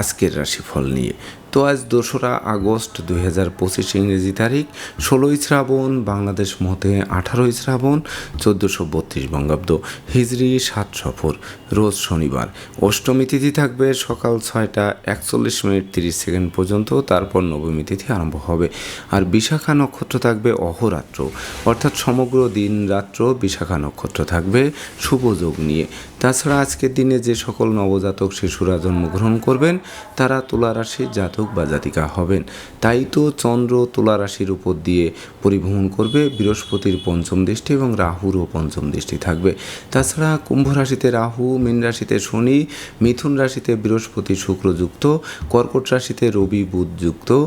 আজকের রাশিফল নিয়ে। তো আজ দোসরা আগস্ট দুই হাজার পঁচিশ ইংরেজি তারিখ, ষোলোই শ্রাবণ, বাংলাদেশ মতে আঠারোই শ্রাবণ, চোদ্দোশো বত্রিশ বঙ্গাব্দ হিজরি সাত সফর, রোজ শনিবার। অষ্টমী তিথি থাকবে সকাল ছয়টা একচল্লিশ মিনিট তিরিশ সেকেন্ড পর্যন্ত, তারপর নবমী তিথি আরম্ভ হবে। আর বিশাখা নক্ষত্র থাকবে অহরাত্র, অর্থাৎ সমগ্র দিন রাত্র বিশাখা নক্ষত্র থাকবে শুভযোগ নিয়ে। তাছাড়া আজকের দিনে যে সকল নবজাতক শিশুরা জন্মগ্রহণ করবেন তারা তুলারাশির জাতক বা জাতিকা হবেন। তাই তো চন্দ্র তুলারাশির উপর দিয়ে পরিভ্রমণ করবে। বৃহস্পতির পঞ্চম দৃষ্টি এবং রাহুরও পঞ্চম দৃষ্টি থাকবে। তাছাড়া কুম্ভ রাশিতে রাহু, মীন রাশিতে শনি, মিথুন রাশিতে বৃহস্পতি শুক্রযুক্ত, কর্কট রাশিতে রবি বুধ যুক্ত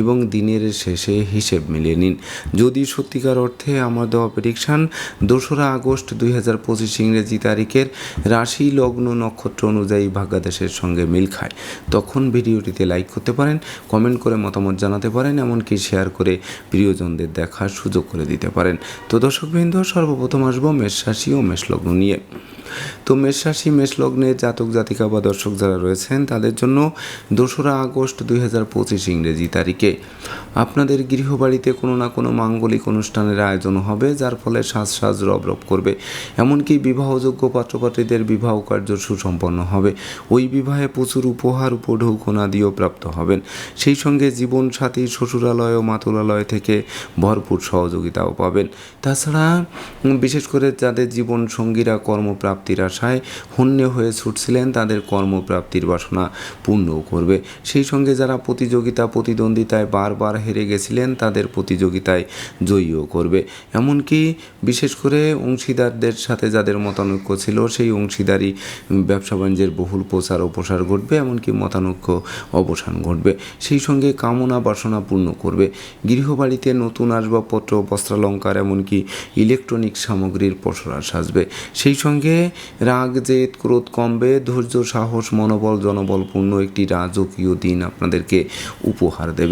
এবং দিনের শেষে হিসেব মিলিয়ে নিন। যদি সত্যিকার অর্থে আমার দেওয়া প্রেডিকশান দোসরা আগস্ট দুই হাজার পঁচিশ ইংরেজি তারিখের রাশি লগ্ন নক্ষত্র অনুযায়ী ভাগ্যাদেশের সঙ্গে মিল খায়, তখন ভিডিওটিতে লাইক করতে পারেন কমেন্ট করে মতামত জানাতে পারেন, এমনকি শেয়ার করে প্রিয়জনদের দেখার সুযোগ করে দিতে পারেন। তো দর্শকবৃন্দ, সর্বপ্রথম আসব মেষ রাশি ও মেষ লগ্ন নিয়ে। তো মেষ রাশি, মেষ লগ্নের জাতক জাতিকা বা দর্শক যারা রয়েছেন, তাদের জন্য দোসরা আগস্ট দুই হাজার পঁচিশ ইংরেজি তারিখে আপনাদের গৃহবাড়িতে কোনো না কোনো মাঙ্গলিক অনুষ্ঠানের আয়োজন হবে, যার ফলে সাজ সাজ রব রব করবে। এমনকি বিবাহযোগ্য পাত্রপাত্রীদের বিবাহ কার্য সুসম্পন্ন হবে। ওই বিবাহে প্রচুর উপহার, উপঢৌকনা দিয়েও প্রাপ্ত হবেন। সেই সঙ্গে জীবনসাথী, শ্বশুরালয় ও মাতুলালয় থেকে ভরপুর সহযোগিতাও পাবেন। তাছাড়া, বিশেষ করে যাদের জীবন সঙ্গীরা কর্মপ্রাপ্তির আশায় হন্যে হয়ে ছুটছিলেন, তাদের কর্মপ্রাপ্তির বাসনা পূর্ণও করবে। সেই সঙ্গে যারা প্রতিযোগিতা প্রতিদ্বন্দ্বিতায় বারবার হেরে গেছিলেন তাদের প্রতিযোগিতায় জয়ীও করবে। এমনকি বিশেষ করে অংশীদারদের সাথে যাদের মতানৈক্য ছিল, সেই অংশীদারি ব্যবসা বাণিজ্যের বহুল প্রচার ও প্রসার ঘটবে, এমনকি মতানৈক্য অবসান ঘটবে। সেই সঙ্গে কামনা বাসনা পূর্ণ করবে। গৃহবাড়িতে নতুন আসবাবপত্র, বস্ত্রালঙ্কার, এমনকি ইলেকট্রনিক সামগ্রীর পসরা সাজবে। সেই সঙ্গে রাগ, জেদ, ক্রোধ কমবে। ধৈর্য, সাহস, মনোবল, জনবলপূর্ণ একটি রাজকীয় দিন আপনাদেরকে উপহার দেবে।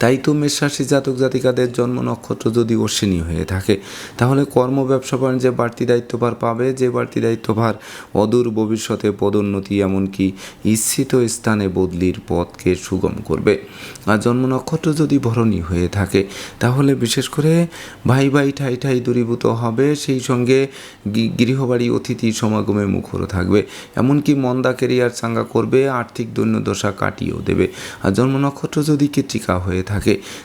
তাই তো মেষরাশি জাতক জাতিকাদের জন্ম নক্ষত্র যদি অশ্বিনী হয়ে থাকে, তাহলে কর্ম ব্যবসা বাণিজ্যে বাড়তি দায়িত্বভার পাবে। যে বাড়তি দায়িত্বভার অদূর ভবিষ্যতে পদোন্নতি, এমনকি ইচ্ছিত স্থানে বদলির পথকে সুগম করবে। আর জন্ম নক্ষত্র যদি ভরণী হয়ে থাকে, তাহলে বিশেষ করে ভাই ভাই ঠাই ঠাই দূরীভূত হবে। সেই সঙ্গে গৃহবাড়ি, অতিথি সমাগমে মুখর থাকবে। এমনকি মন্দা কেরিয়ার চাঙ্গা করবে, আর্থিক দৈন্যদশা কাটিয়েও দেবে। আর জন্ম নক্ষত্র যদি কৃত্রিকা হয়ে থাকে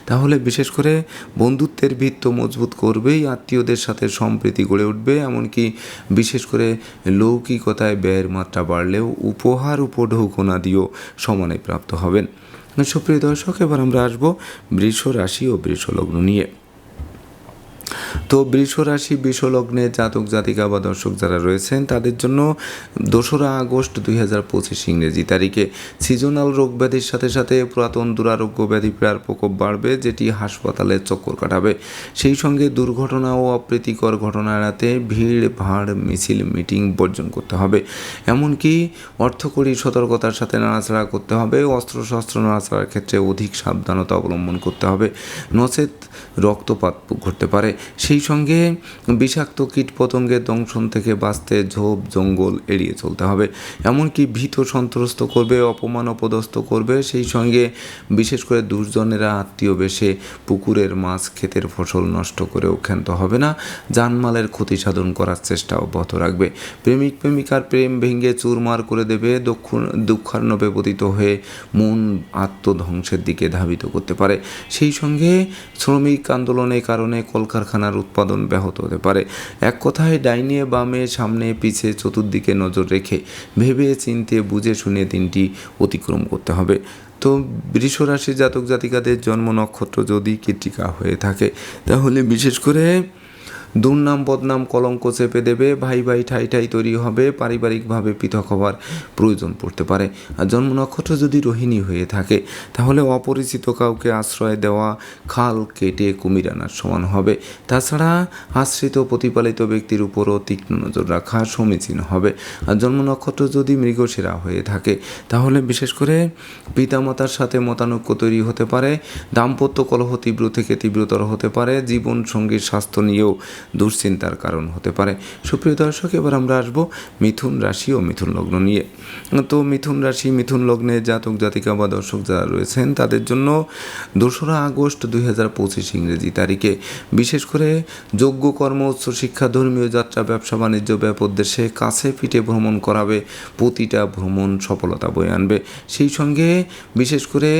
তাহলে বিশেষ করে বন্ধুত্বের ভিত্ত মজবুত করবেই, আত্মীয়দের সাথে সম্প্রীতি গড়ে উঠবে, এমনকি বিশেষ করে লৌকিকতায় ব্যয়ের মাত্রা বাড়লেও উপহার উপঢৌকনা দিয়েও সমানে প্রাপ্ত হবেন। সুপ্রিয় দর্শক, এবার আমরা আসব বৃষ রাশি ও বৃষ লগ্ন নিয়ে। তো বৃষ রাশি বৃষ জাতক, জাতিকা বা দর্শক যারা রয়েছেন, তাদের জন্য দোসরা আগস্ট দুই হাজার পঁচিশ ইংরেজি তারিখে সিজনাল রোগ ব্যাধির সাথে সাথে পুরাতন দুরারোগ্য ব্যাধি পীড়ার প্রকোপ বাড়বে, যেটি হাসপাতালে চক্কর কাটাবে। সেই সঙ্গে দুর্ঘটনা ও অপ্রীতিকর ঘটনা এড়াতে ভিড়, ভাড়, মিছিল, মিটিং বর্জন করতে হবে। এমনকি অর্থকরী সতর্কতার সাথে নাড়াচাড়া করতে হবে, অস্ত্রশস্ত্র নাড়াচাড়ার ক্ষেত্রে অধিক সাবধানতা অবলম্বন করতে হবে। নচেত রক্তপাত ঘটতে পারে। সেই সঙ্গে বিষাক্ত কীট পতঙ্গের দংশন থেকে বাঁচতে ঝোপ, জঙ্গল এড়িয়ে চলতে হবে। এমনকি ভীত সন্ত্রস্ত করবে, অপমান অপদস্থ করবে, সেই সঙ্গে বিশেষ করে দুর্জনেরা আত্মীয় বেশে পুকুরের মাছ ক্ষেতের ফসল নষ্ট করেও ক্ষান্ত হবে না। জানমালের ক্ষতি সাধন করার চেষ্টা অব্যাহত রাখবে। প্রেমিক প্রেমিকার প্রেম ভেঙে চুরমার করে দেবে, দক্ষুণ দুঃখার্ণবে পতিত হয়ে মন আত্মধ্বংসের দিকে ধাবিত করতে পারে। সেই সঙ্গে শ্রমিক আন্দোলনের কারণে কলকারখানার উৎপাদন ব্যাহত হতে পারে। এক কথায়, ডাইনে বামে, সামনে, পিছে, চতুর্দিকে নজর রেখে ভেবে, চিনতে, বুঝে, শুনে দিনটি অতিক্রম করতে হবে। তো বৃষরাশি জাতক জাতিকাদের জন্ম নক্ষত্র যদি কৃতিকা হয়ে থাকে, তাহলে বিশেষ করে দুর্নাম বদনাম, কলঙ্ক চেপে দেবে, ভাই ভাই ঠাই ঠাই তৈরি হবে, পারিবারিকভাবে পৃথক হবার প্রয়োজন পড়তে পারে। আর জন্ম নক্ষত্র যদি রোহিণী হয়ে থাকে, তাহলে অপরিচিত কাউকে আশ্রয় দেওয়া খাল কেটে কুমির আনার সমান হবে। তাছাড়া আশ্রিত প্রতিপালিত ব্যক্তির উপরও তীক্ষ্ণ নজর রাখা সমীচীন হবে। আর জন্ম নক্ষত্র যদি মৃগশিরা হয়ে থাকে, তাহলে বিশেষ করে পিতামাতার সাথে মতানৈক্য তৈরি হতে পারে, দাম্পত্য কলহ তীব্র থেকে তীব্রতর হতে পারে, জীবন সঙ্গীর স্বাস্থ্য নিয়েও দুশ্চিন্তার কারণ হতে পারে। সুপ্রিয় দর্শক, এবার আমরা আসব মিথুন রাশি ও মিথুন লগ্ন নিয়ে। তো মিথুন রাশি, মিথুন লগ্নে জাতক, জাতিকা বা দর্শক যারা রয়েছেন, তাদের জন্য দোসরা আগস্ট দুই হাজার পঁচিশ ইংরেজি তারিখে। বিশেষ করে যোগ্য কর্ম, উচ্চ শিক্ষা, ধর্মীয় যাত্রা, ব্যবসা, বাণিজ্য ব্যাপোদ্দেশ্যে কাছে পিঠে ভ্রমণ করাবে, প্রতিটা ভ্রমণ সফলতা বয়ে আনবে। সেই সঙ্গে বিশেষ করে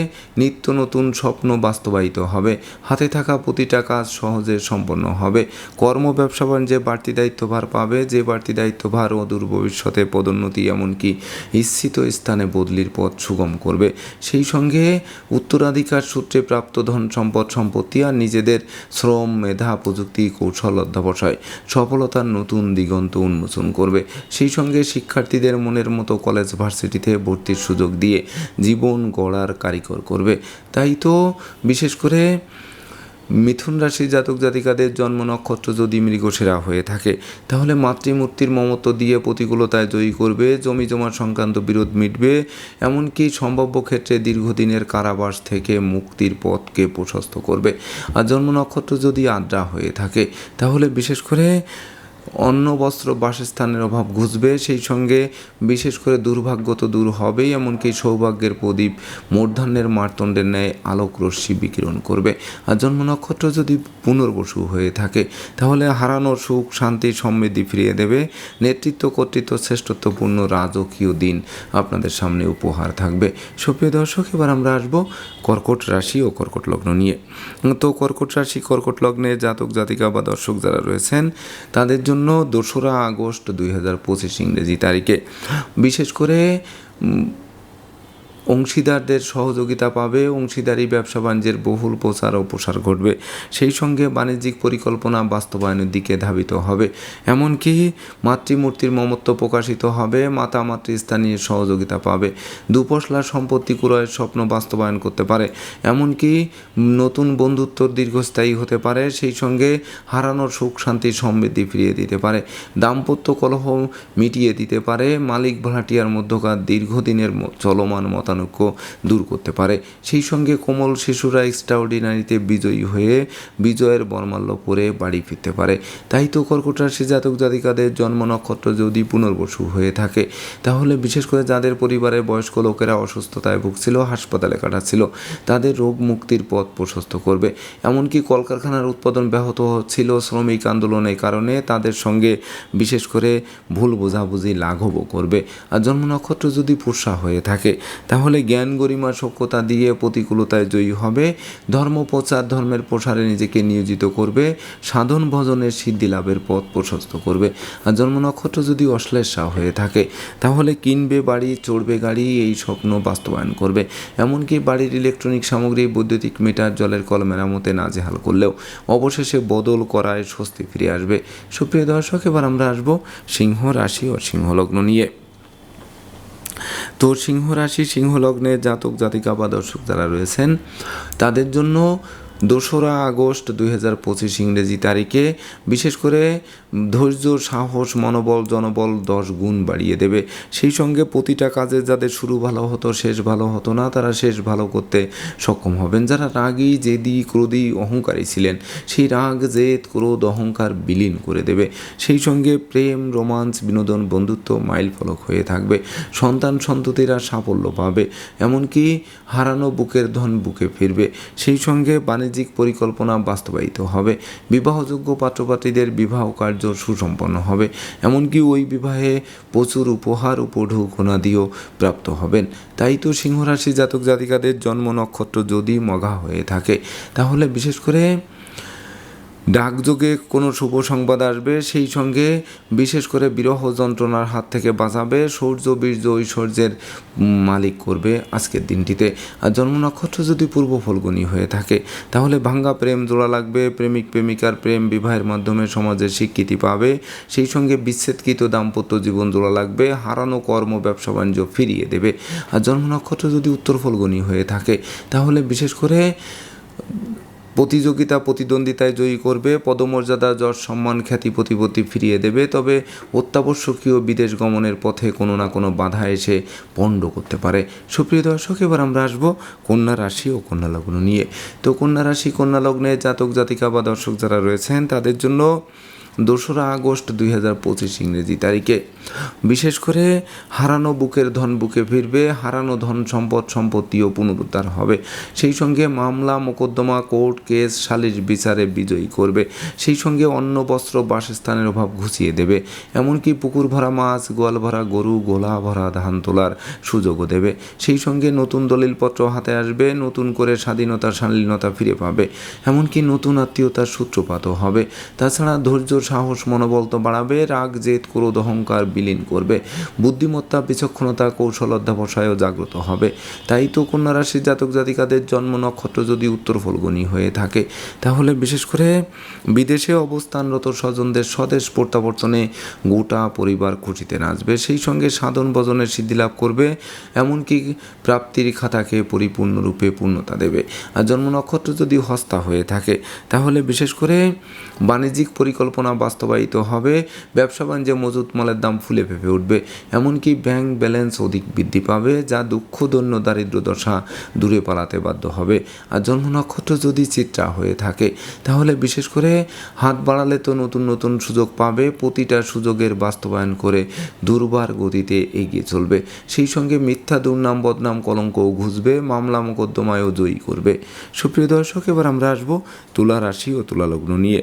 নিত্য নতুন স্বপ্ন বাস্তবায়িত হবে, হাতে থাকা প্রতিটা কাজ সহজে সম্পন্ন হবে। কর্ম ব্যবসা বাণিজ্যে বাড়তি দায়িত্বভার পাবে, যে বাড়তি দায়িত্বভার অদূর ভবিষ্যতে পদোন্নতি এমনকি ইচ্ছিত স্থানে বদলির পথ সুগম করবে। সেই সঙ্গে উত্তরাধিকার সূত্রে প্রাপ্ত ধন সম্পদ সম্পত্তি আর নিজেদের শ্রম, মেধা, প্রযুক্তি, কৌশল অধ্যাবসায় সফলতার নতুন দিগন্ত উন্মোচন করবে। সেই সঙ্গে শিক্ষার্থীদের মনের মতো কলেজ ভার্সিটিতে ভর্তির সুযোগ দিয়ে জীবন গড়ার কারিকর করবে। তাই তো বিশেষ করে মিথুন রাশি জাতক জাতিকাদের জন্ম নক্ষত্র যদি মৃগসেরা হয়ে থাকে, তাহলে মাতৃমূর্তির মমত্ব দিয়ে প্রতিকূলতায় জয়ী করবে, জমি জমার সংক্রান্ত বিরোধ মিটবে, এমনকি সম্ভাব্য ক্ষেত্রে দীর্ঘদিনের কারাবাস থেকে মুক্তির পথকে প্রশস্ত করবে। আর জন্ম নক্ষত্র যদি আদ্রা হয়ে থাকে, তাহলে বিশেষ করে অন্ন বস্ত্র বাসস্থানের অভাব ঘুচবে, সেই সঙ্গে বিশেষ করে দুর্ভাগ্য তো দূর হবেই, এমনকি সৌভাগ্যের প্রদীপ মূর্ধন্যের মারতণ্ডের ন্যায় আলোক রশ্মি বিকিরণ করবে। আর জন্ম নক্ষত্র যদি পুনর্বসু হয়ে থাকে, তাহলে হারানোর সুখ, শান্তি, সমৃদ্ধি ফিরিয়ে দেবে। নেতৃত্ব কর্তৃত্ব শ্রেষ্ঠত্বপূর্ণ রাজকীয় দিন আপনাদের সামনে উপহার থাকবে। সুপ্রিয় দর্শক, এবার আমরা আসব কর্কট রাশি ও কর্কট লগ্ন নিয়ে। তো কর্কট রাশি, কর্কট লগ্নে জাতক জাতিকা বা দর্শক যারা রয়েছেন, তাদের জন্য দোসরা আগস্ট দুই হাজার পঁচিশ ইংরেজি তারিখে। বিশেষ করে অংশীদারদের সহযোগিতা পাবে, অংশীদারি, ব্যবসা বাণিজ্যের বহুল প্রচার ও প্রসার ঘটবে। সেই সঙ্গে বাণিজ্যিক পরিকল্পনা বাস্তবায়নের দিকে ধাবিত হবে। এমনকি মাতৃমূর্তির মমত্ব প্রকাশিত হবে, মাতা মাতৃস্থানীয় সহযোগিতা পাবে। দুপশলা সম্পত্তি ক্রয়ের স্বপ্ন বাস্তবায়ন করতে পারে। এমনকি নতুন বন্ধুত্ব দীর্ঘস্থায়ী হতে পারে, সেই সঙ্গে হারানোর সুখ, শান্তি, সমৃদ্ধি ফিরিয়ে দিতে পারে। দাম্পত্য কলহ মিটিয়ে দিতে পারে। মালিক ভাড়াটিয়ার মধ্যকার দীর্ঘদিনের চলমান মতানৈক্য দূর করতে পারে। সেই সঙ্গে কোমল শিশুরা এক্সট্রাঅর্ডিনারিতে বিজয়ী হয়ে বিজয়ের বর্মাল্য পরে বাড়ি ফিরতে পারে। তাই তো কর্কট রাশি জাতক জাতিকাদের জন্ম নক্ষত্র যদি পুনর্বসু হয়ে থাকে, তাহলে বিশেষ করে যাদের পরিবারের বয়স্ক লোকেরা অসুস্থতায় ভুগছিল, হাসপাতালে কাটাচ্ছিল, তাদের রোগ মুক্তির পথ প্রশস্ত করবে। এমনকি কলকারখানার উৎপাদন ব্যাহত হচ্ছিল শ্রমিক আন্দোলনের কারণে, তাদের সঙ্গে বিশেষ করে ভুল বোঝাবুঝি লাঘবও করবে। আর জন্ম নক্ষত্র যদি পুষা হয়ে থাকে, তাহলে জ্ঞান গরিমা সক্ষতা দিয়ে প্রতিকূলতায় জয়ী হবে। ধর্ম প্রচার, ধর্মের প্রসারে নিজেকে নিয়োজিত করবে। সাধন ভজনের সিদ্ধি লাভের পথ প্রশস্ত করবে। আর জন্ম নক্ষত্র যদি অশ্লেষা হয়ে থাকে, তাহলে কিনবে বাড়ি, চড়বে গাড়ি, এই স্বপ্ন বাস্তবায়ন করবে। এমনকি বাড়ির ইলেকট্রনিক সামগ্রী, বৈদ্যুতিক মিটার জলের কল মেরামতে নাজেহাল করলেও অবশেষে বদল করায় স্বস্তি ফিরে আসবে। সুপ্রিয় দর্শক, এবার আমরা আসব সিংহ রাশি ও সিংহলগ্ন নিয়ে। তো সিংহ রাশি, সিংহ লগ্নে জাতক, জাতিকা বা দর্শক যারা রয়েছেন, তাদের জন্য দোসরা আগস্ট দুই হাজার পঁচিশ ইংরেজি তারিখে বিশেষ করে ধৈর্য, সাহস, মনোবল, জনবল দশ গুণ বাড়িয়ে দেবে। সেই সঙ্গে প্রতিটা কাজে যাদের শুরু ভালো হতো, শেষ ভালো হতো না, তারা শেষ ভালো করতে সক্ষম হবেন। যারা রাগী, জেদি, ক্রোধী, অহংকারী ছিলেন, সেই রাগ, জেদ, ক্রোধ, অহংকার বিলীন করে দেবে। সেই সঙ্গে প্রেম রোমান্স বিনোদন, বন্ধুত্ব মাইল ফলক হয়ে থাকবে। সন্তান, সন্ততিরা সাফল্য পাবে, এমনকি হারানো বুকের ধন বুকে ফিরবে। সেই সঙ্গে বাণিজ্যিক পরিকল্পনা বাস্তবায়িত হবে। বিবাহযোগ্য পাত্রপাত্রীদের বিবাহ কার্য সুসম্পন্ন হবে। এমনকি ওই বিবাহে প্রচুর উপহার ও প্রঢৌকনাদিও প্রাপ্ত হবেন। তাই তো সিংহরাশি জাতক জাতিকাদের জন্ম নক্ষত্র যদি মগা হয়ে থাকে, তাহলে বিশেষ করে ডাকযোগে কোনো শুভ সংবাদ আসবে, সেই সঙ্গে বিশেষ করে বিরহ যন্ত্রণার হাত থেকে বাঁচাবে, সৌর্য বীর্য ঐশ্বর্যের মালিক করবে আজকের দিনটিতে। আর জন্ম নক্ষত্র যদি পূর্ব ফলগুনি হয়ে থাকে, তাহলে ভাঙ্গা প্রেম জোড়া লাগবে, প্রেমিক প্রেমিকার প্রেম বিবাহের মাধ্যমে সমাজের স্বীকৃতি পাবে, সেই সঙ্গে বিচ্ছেদকৃত দাম্পত্য জীবন জোড়া লাগবে, হারানো কর্ম, ব্যবসা বাণিজ্য ফিরিয়ে দেবে। আর জন্ম নক্ষত্র যদি উত্তর ফলগুনি হয়ে থাকে, তাহলে বিশেষ করে প্রতিযোগিতা, প্রতিদ্বন্দ্বিতায় জয়ী করবে, পদমর্যাদা, যশ, সম্মান, খ্যাতি, প্রতিপত্তি ফিরিয়ে দেবে, তবে অত্যাবশ্যকীয় বিদেশ গমনের পথে কোনো না কোনো বাধা এসে পণ্ড করতে পারে। সুপ্রিয় দর্শক, এবার আমরা আসব কন্যা রাশি ও কন্যা লগ্ন নিয়ে। তো কন্যা রাশি, কন্যা লগ্নে জাতক, জাতিকা বা দর্শক যারা রয়েছেন, তাদের জন্য দোসরা আগস্ট দুই হাজার পঁচিশ ইংরেজি তারিখে। বিশেষ করে হারানো বুকের ধন বুকে ফিরবে, হারানো ধন সম্পদ সম্পত্তিও পুনরুদ্ধার হবে। সেই সঙ্গে মামলা, মোকদ্দমা, কোর্ট কেস, সালিশ বিচারে বিজয়ী করবে। সেই সঙ্গে অন্ন, বস্ত্র, বাসস্থানের অভাব ঘুচিয়ে দেবে। এমনকি পুকুর ভরা মাছ, গোয়াল ভরা গরু, গোলা ভরা ধান তোলার সুযোগও দেবে। সেই সঙ্গে নতুন দলিলপত্র হাতে আসবে, নতুন করে স্বাধীনতা, শালীনতা ফিরে পাবে। এমনকি নতুন আত্মীয়তার সূত্রপাতও হবে। তাছাড়া ধৈর্য সাহস, মনোবল তো বাড়াবে, রাগ, জেদ, ক্রোধ, অহংকার বিলীন করবে। বুদ্ধিমত্তা, বিচক্ষণতা, কৌশল অধ্যাবসায়ও জাগ্রত হবে। তাই তো কন্যা রাশির জাতক জাতিকাদের জন্ম নক্ষত্র যদি উত্তর ফলগুনি হয়ে থাকে, তাহলে বিশেষ করে বিদেশে অবস্থানরত স্বজনদের স্বদেশ প্রত্যাবর্তনে গোটা পরিবার খুশিতে নাচবে। সেই সঙ্গে সাধন ভজনের সিদ্ধি লাভ করবে, এমনকি প্রাপ্তির খাতাকে পরিপূর্ণরূপে পূর্ণতা দেবে। আর জন্ম নক্ষত্র যদি হস্তা হয়ে থাকে, তাহলে বিশেষ করে বাণিজ্যিক পরিকল্পনা বাস্তবায়িত হবে, ব্যবসা বাণিজ্যে মজুত মালের দাম ফুলে ফেপে উঠবে, এমনকি ব্যাংক ব্যালেন্স অধিক বৃদ্ধি পাবে, যা দুঃখ দৈন্য দারিদ্র দশা দূরে পালাতে বাধ্য হবে। আর জন্ম নক্ষত্র যদি চিত্রা হয়ে থাকে, তাহলে বিশেষ করে হাত বাড়ালে তো নতুন নতুন সুযোগ পাবে, প্রতিটা সুযোগের বাস্তবায়ন করে দুর্বার গতিতে এগিয়ে চলবে। সেই সঙ্গে মিথ্যা দুর্নাম, বদনাম, কলঙ্কও ঘুষবে, মামলা মোকদ্দমায়ও জয়ী করবে। সুপ্রিয় দর্শক, এবার আমরা আসব তুলা রাশি ও তুলা লগ্ন নিয়ে।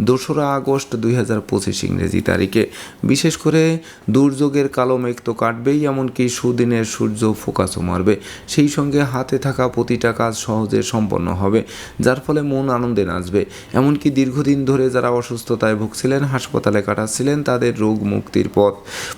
দোসরা আগস্ট দুই হাজার পঁচিশ ইংরেজি তারিখে। বিশেষ করে দুর্যোগের কালো মেঘ তো কাটবেই, এমনকি সুদিনের সূর্য ফোকাসও মারবে। সেই সঙ্গে হাতে থাকা প্রতিটা কাজ সহজে সম্পন্ন হবে, যার ফলে মন আনন্দে নাচবে। এমনকি দীর্ঘদিন ধরে যারা অসুস্থতায় ভুগছিলেন, হাসপাতালে কাটাচ্ছিলেন, তাদের রোগ মুক্তির পথ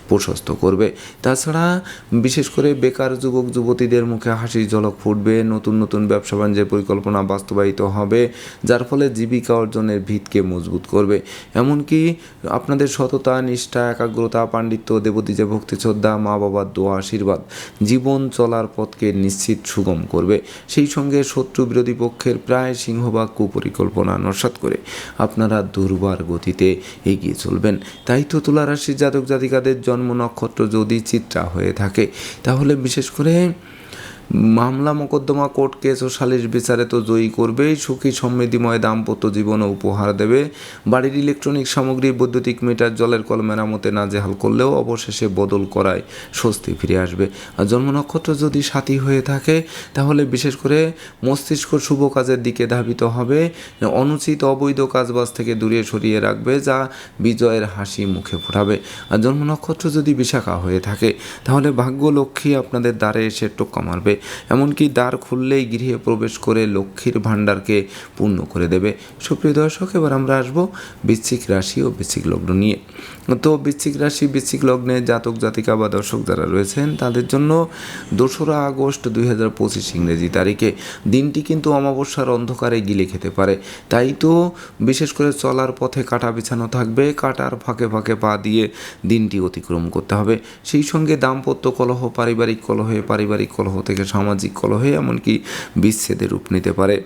প্রশস্ত করবে। তাছাড়া বিশেষ করে বেকার যুবক, যুবতীদের মুখে হাসির ঝলক ফুটবে, নতুন নতুন ব্যবসা বাণিজ্যের পরিকল্পনা বাস্তবায়িত হবে, যার ফলে জীবিকা অর্জনের ভিতকে মজবুত করবে। এমনকি আপনাদের সততা, নিষ্ঠা, একাগ্রতা, পাণ্ডিত্য দেবতীজে ভক্তি, শ্রদ্ধা মা বাবার দোয়া, আশীর্বাদ, জীবন চলার পথকে নিশ্চিত সুগম করবে। সেই সঙ্গে শত্রু বিরোধী পক্ষের প্রায় সিংহভাগ কুপরিকল্পনা নস্বাত করে আপনারা দুর্বার গতিতে এগিয়ে চলবেন। তাই তো তুলা রাশির জাতক জাতিকাদের জন্ম নক্ষত্র যদি চিত্রা হয়ে থাকে, তাহলে বিশেষ করে মামলা মোকদ্দমা কোর্ট কেস ও সালিশ বিচারে তো জয়ী করবেই। সুখী সমৃদ্ধিময় দাম্পত্য জীবনও উপহার দেবে। বাড়ির ইলেকট্রনিক সামগ্রী, বৈদ্যুতিক মিটার, জলের কল মেরামতে নাজেহাল করলেও অবশেষে বদল করায় স্বস্তি ফিরে আসবে। আর জন্ম নক্ষত্র যদি সাথী হয়ে থাকে, তাহলে বিশেষ করে মস্তিষ্ক শুভ কাজের দিকে ধাবিত হবে। অনুচিত অবৈধ কাজবাজ থেকে দূরে সরিয়ে রাখবে, যা বিজয়ের হাসি মুখে ফোটাবে। আর জন্ম নক্ষত্র যদি বিশাখা হয়ে থাকে, তাহলে ভাগ্য লক্ষ্মী আপনাদের দ্বারে এসে টোক্কা মারবে। এমনকি দ্বার খুললেই গৃহে প্রবেশ করে লক্ষ্মীর ভাণ্ডারকে পূর্ণ করে দেবে। সুপ্রিয় দর্শক, এবার আমরা আসব বৃশ্চিক রাশি ও বৃশ্চিক লগ্ন নিয়ে। তো বৃশ্চিক রাশি, বৃশ্চিক লগ্নে জাতক, জাতিকা বা দর্শক যারা রয়েছেন, তাদের জন্য দোসরা আগস্ট দুই হাজার পঁচিশ ইংরেজি তারিখে দিনটি কিন্তু অমাবস্যার অন্ধকারে গিলে খেতে পারে। তাই তো বিশেষ করে চলার পথে কাটা বিছানো থাকবে, কাটার ফাঁকে ফাঁকে পা দিয়ে দিনটি অতিক্রম করতে হবে। সেই সঙ্গে দাম্পত্য কলহ, পারিবারিক কলহে, পারিবারিক কলহ থেকে সামাজিক কলহে এমনকি বিচ্ছেদের রূপ নিতে পারে।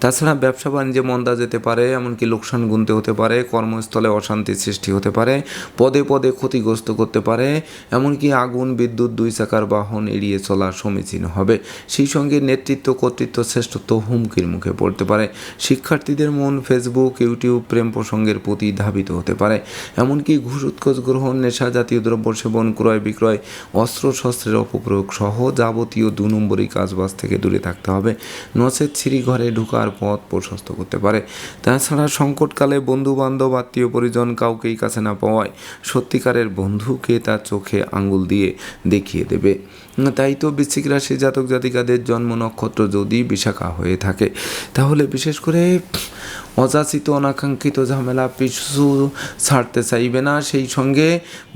তাছাড়া ব্যবসা বাণিজ্যে মন্দা যেতে পারে, এমনকি লোকসান গুনতে হতে পারে, কর্মস্থলে অশান্তির সৃষ্টি হতে পারে, পদে পদে ক্ষতিগ্রস্ত করতে পারে, এমনকি আগুন, বিদ্যুৎ, দুই চাকার বাহন এড়িয়ে চলা সমীচীন হবে। সেই সঙ্গে নেতৃত্ব, কর্তৃত্ব শ্রেষ্ঠত্ব হুমকির মুখে পড়তে পারে। শিক্ষার্থীদের মন ফেসবুক, ইউটিউব, প্রেম প্রসঙ্গের প্রতি ধাবিত হতে পারে। এমনকি ঘুষ উৎকোচ গ্রহণ, নেশা জাতীয় দ্রব্য সেবন, ক্রয় বিক্রয়, অস্ত্র শস্ত্রের অপপ্রয়োগ সহ যাবতীয় দু নম্বরই কাজবাজ থেকে দূরে থাকতে হবে। নচেত সিঁড়ি ঘরে ঢোকার পথ প্রশস্ত করতে পারে। তাছাড়া সংকটকালে বন্ধু বান্ধব আত্মীয় পরিজন কাউকেই কাছে না পাওয়ায় সত্যিকারের বন্ধুকে তার চোখে আঙুল দিয়ে দেখিয়ে দেবে। তাই তো বৃশ্চিক রাশি জাতক জাতিকাদের জন্ম নক্ষত্র যদি বিশাখা হয়ে থাকে, তাহলে বিশেষ করে অযাচিত, অনাকাঙ্ক্ষিত ঝামেলা পিছু ছাড়তে চাইবে না। সেই সঙ্গে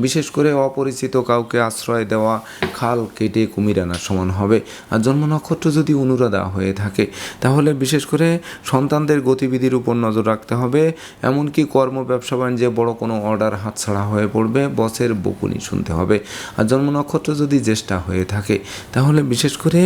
বিশেষ করে অপরিচিত কাউকে আশ্রয় দেওয়া, খাল কেটে কুমির আনার সমান হবে। আর জন্ম নক্ষত্র যদি অনুরাধা হয়ে থাকে, তাহলে বিশেষ করে সন্তানদের গতিবিধির উপর নজর রাখতে হবে। এমনকি কর্ম, ব্যবসা বাণিজ্যে বড় কোনো অর্ডার হাতছাড়া হয়ে পড়বে, বসের বকুনি শুনতে হবে। আর জন্ম নক্ষত্র যদি জ্যেষ্ঠা হয়ে থাকে, তাহলে বিশেষ করে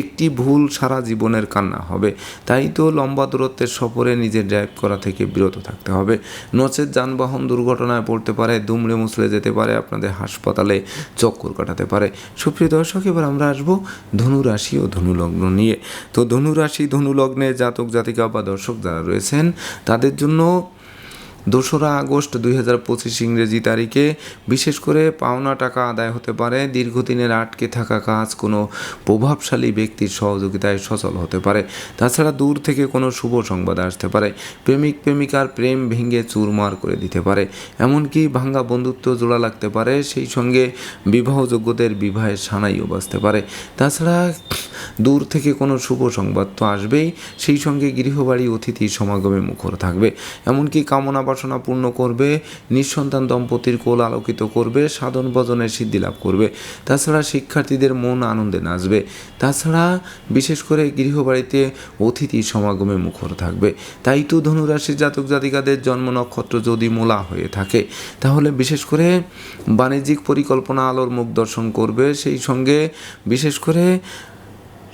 একটি ভুল সারা জীবনের কান্না হবে। তাই তো লম্বা দূরত্বের সফরে নিজের ড্রাইভ করা থেকে বিরত থাকতে হবে। নচেত যানবাহন দুর্ঘটনায় পড়তে পারে, দুমড়ে মুচড়ে যেতে পারে, আপনাদের হাসপাতালে চক্কর কাটাতে পারে। সুপ্রিয় দর্শক, এবার আমরা আসব ধনুরাশি ও ধনুলগ্ন নিয়ে। তো ধনুরাশি ধনুলগ্নে জাতক জাতিকা বা দর্শক যারা রয়েছেন, তাদের জন্য দোসরা আগস্ট দুই হাজার পঁচিশ ইংরেজি তারিখে বিশেষ করে পাওনা টাকা আদায় হতে পারে, দীর্ঘদিনের আটকে থাকা কাজ কোনো প্রভাবশালী ব্যক্তির সহযোগিতায় সচল হতে পারে। তাছাড়া দূর থেকে কোনো শুভ সংবাদ আসতে পারে, প্রেমিক প্রেমিকার প্রেম ভেঙে চুরমার করে দিতে পারে, এমনকি ভাঙ্গা বন্ধুত্ব জোড়া লাগতে পারে, সেই সঙ্গে বিবাহযোগ্যদের বিবাহের সানাইও বাঁচতে পারে। তাছাড়া দূর থেকে কোনো শুভ সংবাদ তো আসবেই, সেই সঙ্গে গৃহবাড়ি অতিথি সমাগমে মুখর থাকবে, এমনকি কামনা বাসনা পূর্ণ করবে, নিঃসন্তান দম্পতির কোল আলোকিত করবে, সাধন ভজনের সিদ্ধি লাভ করবে। তাছাড়া শিক্ষার্থীদের মন আনন্দে নাচবে। তাছাড়া বিশেষ করে গৃহবাড়িতে অতিথি সমাগমে মুখর থাকবে। তাই তো ধনুরাশির জাতক জাতিকাদের জন্ম নক্ষত্র যদি মোলা হয়ে থাকে, তাহলে বিশেষ করে বাণিজ্যিক পরিকল্পনা আলোর মুখ দর্শন করবে। সেই সঙ্গে বিশেষ করে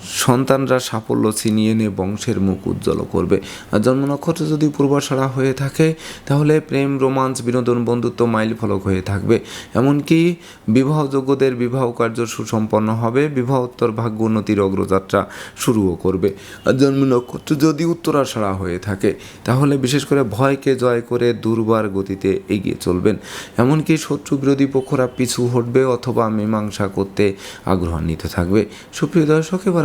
সন্তানরা সাফল্য ছিনিয়ে নিয়ে বংশের মুখ উজ্জ্বল করবে। আর জন্ম নক্ষত্র যদি পূর্বাশারা হয়ে থাকে, তাহলে প্রেম, রোমান্স, বিনোদন, বন্ধুত্ব মাইল ফলক হয়ে থাকবে। এমনকি বিবাহযোগ্যদের বিবাহ কার্য সুসম্পন্ন হবে, বিবাহোত্তর ভাগ্য উন্নতির অগ্রযাত্রা শুরুও করবে। আর জন্ম নক্ষত্র যদি উত্তরাশারা হয়ে থাকে, তাহলে বিশেষ করে ভয়কে জয় করে দুর্বার গতিতে এগিয়ে চলবেন। এমনকি শত্রু বিরোধী পক্ষরা পিছু হটবে অথবা মীমাংসা করতে আগ্রহান্বিত থাকবে। সুপ্রিয় দর্শক, এবার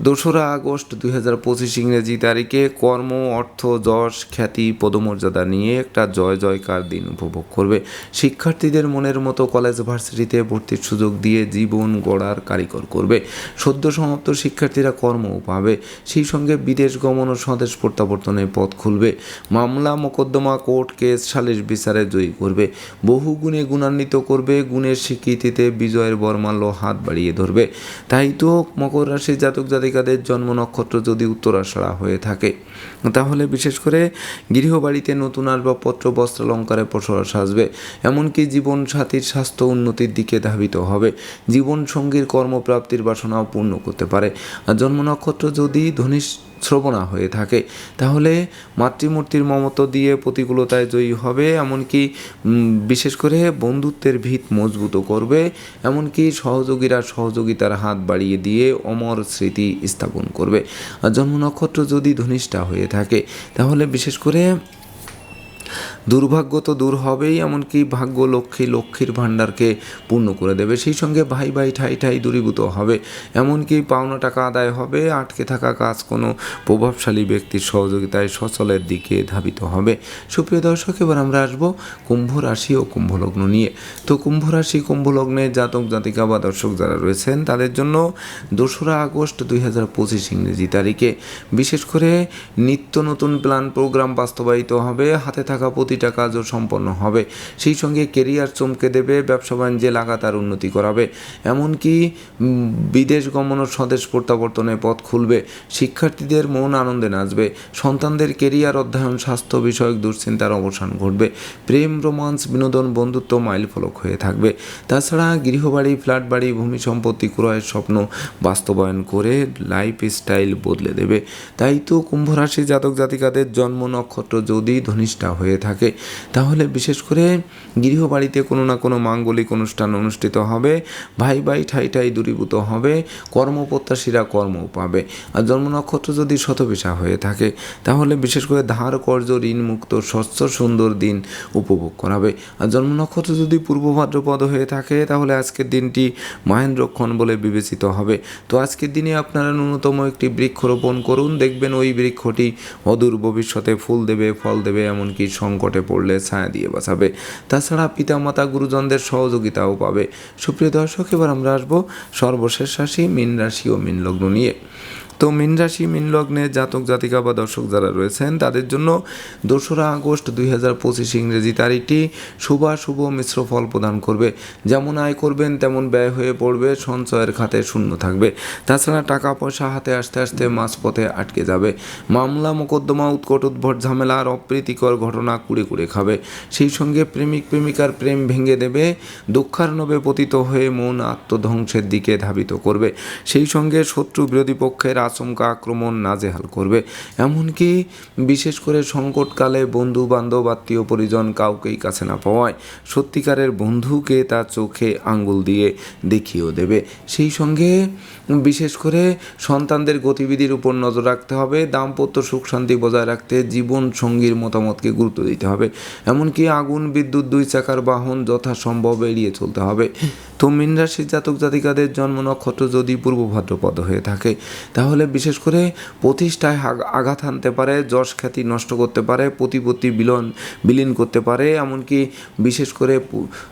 দোসরা আগস্ট দুই হাজার পঁচিশ ইংরেজি তারিখে কর্ম, অর্থ, যশ, খ্যাতি, পদমর্যাদা নিয়ে একটা জয় জয়কার দিন উপভোগ করবে। শিক্ষার্থীদের মনের মতো কলেজ ভার্সিটিতে ভর্তির সুযোগ দিয়ে জীবন গড়ার কারিগর করবে। সদ্য সমাপ্ত শিক্ষার্থীরা কর্মও পাবে। সেই সঙ্গে বিদেশ গমন ও স্বদেশ প্রত্যাবর্তনের পথ খুলবে। মামলা, মোকদ্দমা, কোর্ট কেস, সালিশ বিচারে জয়ী করবে। বহু গুণে গুণান্বিত করবে। গুণের স্বীকৃতিতে বিজয়ের বর্মাল্য হাত বাড়িয়ে ধরবে। তাই তো মকর রাশির জাতক জাতিকাদের জন্ম নক্ষত্র যদি উত্তরাশারা হয়ে থাকে। তাহলে বিশেষ করে গৃহবাড়িতে নতুন আসবাবপত্র, বস্ত্রালঙ্কারে প্রসার সাজবে। এমনকি জীবন সাথীর স্বাস্থ্য উন্নতির দিকে ধাবিত হবে। জীবন সঙ্গীর কর্মপ্রাপ্তির বাসনাও পূর্ণ করতে পারে। জন্ম নক্ষত্র যদি ধনিষ্ঠ শ্রবণা হয়ে থাকে। তাহলে মাতৃমূর্তির মমত দিয়ে প্রতিকূলতায় জয়ী হবে, এমনকি বিশেষ করে বন্ধুত্বের ভিত মজবুত করবে, এমনকি সহযোগীরা সহযোগিতার হাত বাড়িয়ে দিয়ে অমর স্মৃতি স্থাপন করবে। আর জন্ম নক্ষত্র যদি ধনিষ্ঠা হয়ে থাকে, তাহলে বিশেষ করে দুর্ভাগ্য তো দূর হবেই, এমনকি ভাগ্য লক্ষ্মী লক্ষ্মীর ভাণ্ডারকে পূর্ণ করে দেবে। সেই সঙ্গে ভাই ভাই ঠাই ঠাই দূরীভূত হবে। এমনকি পাওনা টাকা আদায় হবে, আটকে থাকা কাজ কোনো প্রভাবশালী ব্যক্তির সহযোগিতায় সচলের দিকে ধাবিত হবে। সুপ্রিয় দর্শক, এবার আমরা আসব কুম্ভ রাশি ও কুম্ভলগ্ন নিয়ে। তো কুম্ভ রাশি, কুম্ভ লগ্নে জাতক, জাতিকা বা দর্শক যারা রয়েছেন, তাদের জন্য দোসরা আগস্ট দুই হাজার পঁচিশ ইংরেজি তারিখে। বিশেষ করে নিত্য নতুন প্ল্যান, প্রোগ্রাম বাস্তবায়িত হবে। হাতে থাকা প্রতিটা কাজও সম্পন্ন হবে। সেই সঙ্গে কেরিয়ার চমকে দেবে, ব্যবসা বাণিজ্যে লাগাতার উন্নতি করাবে। এমনকি বিদেশ গমন ও স্বদেশ প্রত্যাবর্তনের পথ খুলবে। শিক্ষার্থীদের মন আনন্দে নাচবে। সন্তানদের কেরিয়ার অধ্যয়ন, স্বাস্থ্য বিষয়ক দুশ্চিন্তার অবসান ঘটবে। প্রেম রোমান্স বিনোদন, বন্ধুত্ব মাইল ফলক হয়ে থাকবে। তাছাড়া গৃহবাড়ি ফ্ল্যাট বাড়ি, ভূমি সম্পত্তি ক্রয়ের স্বপ্ন বাস্তবায়ন করে লাইফ স্টাইল বদলে দেবে। তাই তো কুম্ভ রাশি জাতক জাতিকাদের জন্ম নক্ষত্র যদি ধনিষ্ঠা হয়ে থাকে থাকে। তাহলে বিশেষ করে গৃহবাড়িতে কোনো না কোনো মাঙ্গলিক অনুষ্ঠান অনুষ্ঠিত হবে। ভাই ভাই, ঠাই ঠাই দূরীভূত হবে। কর্মপ্রত্যাশীরা কর্ম পাবে। আর জন্ম নক্ষত্র যদি শতবিশা হয়ে থাকে, তাহলে বিশেষ করে ধার কর্য ঋণ মুক্ত, স্বচ্ছ, সুন্দর দিন উপভোগ করাবে। আর জন্ম নক্ষত্র যদি পূর্ব ভাদ্রপদ হয়ে থাকে, তাহলে আজকের দিনটি মহেন্দ্রক্ষণ বলে বিবেচিত হবে। তো আজকের দিনে আপনারা ন্যূনতম একটি বৃক্ষ রোপণ করুন। দেখবেন ওই বৃক্ষটি অদূর ভবিষ্যতে ফুল দেবে, ফল দেবে, এমনকি সংকটে পড়লে ছায়া দিয়ে বাঁচাবে। তাছাড়া পিতা মাতা গুরুজনদের সহযোগিতাও পাবে। সুপ্রিয় দর্শক, এবার আমরা আসব সর্বশেষ রাশি, মীন রাশি ও মীন লগ্ন নিয়ে। তো মীন রাশি, মীন লগ্নে জাতক, জাতিকা বা দর্শক যারা রয়েছেন, তাদের জন্য দোসরা আগস্ট দুই হাজার পঁচিশ ইংরেজি তারিখটি শুভাশুভ মিশ্র ফল প্রদান করবে। যেমন আয় করবেন, তেমন ব্যয় হয়ে পড়বে, সঞ্চয়ের খাতে শূন্য থাকবে। তাছাড়া টাকা পয়সা হাতে আসতে আসতে মাঝপথে আটকে যাবে। মামলা, মোকদ্দমা, উৎকট উদ্ভট ঝামেলা আর অপ্রীতিকর ঘটনা কুড়ে কুড়ে খাবে। সেই সঙ্গে প্রেমিক, প্রেমিকার প্রেম ভেঙে দেবে দুঃখার্ণবে পতিত হয়ে মন আত্মধ্বংসের দিকে ধাবিত করবে। সেই সঙ্গে শত্রু বিরোধী পক্ষের আচমকা আক্রমণ নাজেহাল করবে। এমনকি বিশেষ করে সংকটকালে বন্ধু বান্ধব আত্মীয় পরিজন কাউকেই কাছে না পাওয়ায় সত্যিকারের বন্ধুকে তার চোখে আঙ্গুল দিয়ে দেখিয়েও দেবে। সেই সঙ্গে বিশেষ করে সন্তানদের গতিবিধির উপর নজর রাখতে হবে। দাম্পত্য সুখ শান্তি বজায় রাখতে জীবন সঙ্গীর মতামতকে গুরুত্ব দিতে হবে। এমনকি আগুন, বিদ্যুৎ, দুই চাকার বাহন যথাসম্ভব এড়িয়ে চলতে হবে। তো মীন রাশির জাতক জাতিকাদের জন্ম নক্ষত্র যদি পূর্ব ভাদ্রপদ হয়ে থাকে, তাহলে বিশেষ করে প্রতিষ্ঠায় আঘাত আনতে পারে, যশ খ্যাতি নষ্ট করতে পারে, প্রতিপত্তি বিলন, বিলীন করতে পারে, এমনকি বিশেষ করে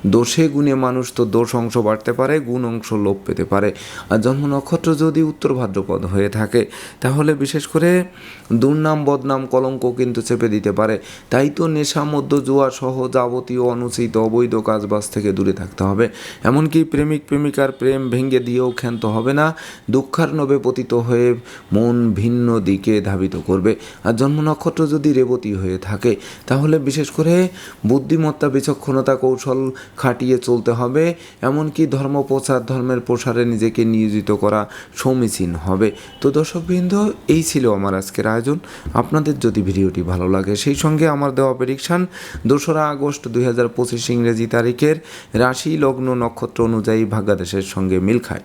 দোষে গুণে মানুষ তো দোষ অংশ বাড়তে পারে, গুণ অংশ লোপ পেতে পারে। আর জন্ম নক্ষত্র যদি উত্তর ভাদ্রপদ হয়ে থাকে, তাহলে বিশেষ করে দুর্নাম, বদনাম, কলঙ্ক কিন্তু চেপে দিতে পারে। তাই তো নেশা মধ্য জুয়া সহ যাবতীয় অনুচিত অবৈধ কাজবাজ থেকে দূরে থাকতে হবে। এমনকি প্রেমিক, প্রেমিকার প্রেম ভেঙে দিয়েও ক্ষান্ত হবে না। দুঃখার্ণবে পতিত হয়ে মন ভিন্ন দিকে ধাবিত করবে। আর জন্ম নক্ষত্র যদি রেবতী হয়ে থাকে, তাহলে বিশেষ করে বুদ্ধিমত্তা, বিচক্ষণতা, কৌশল খাটিয়ে চলতে হবে। এমনকি ধর্ম প্রচার ধর্মের প্রসারে নিজেকে নিয়োজিত করা সমীচীন হবে। তো দর্শকবৃন্দ, এই ছিল আমার আজকের আয়োজন। আপনাদের যদি ভিডিওটি ভালো লাগে, সেই সঙ্গে আমার দেওয়া প্রেডিকশান দোসরা আগস্ট দুই হাজার পঁচিশ ইংরেজি তারিখের রাশি লগ্ন নক্ষত্র অনুযায়ী ভাগ্যাদেশের সঙ্গে মিল খায়।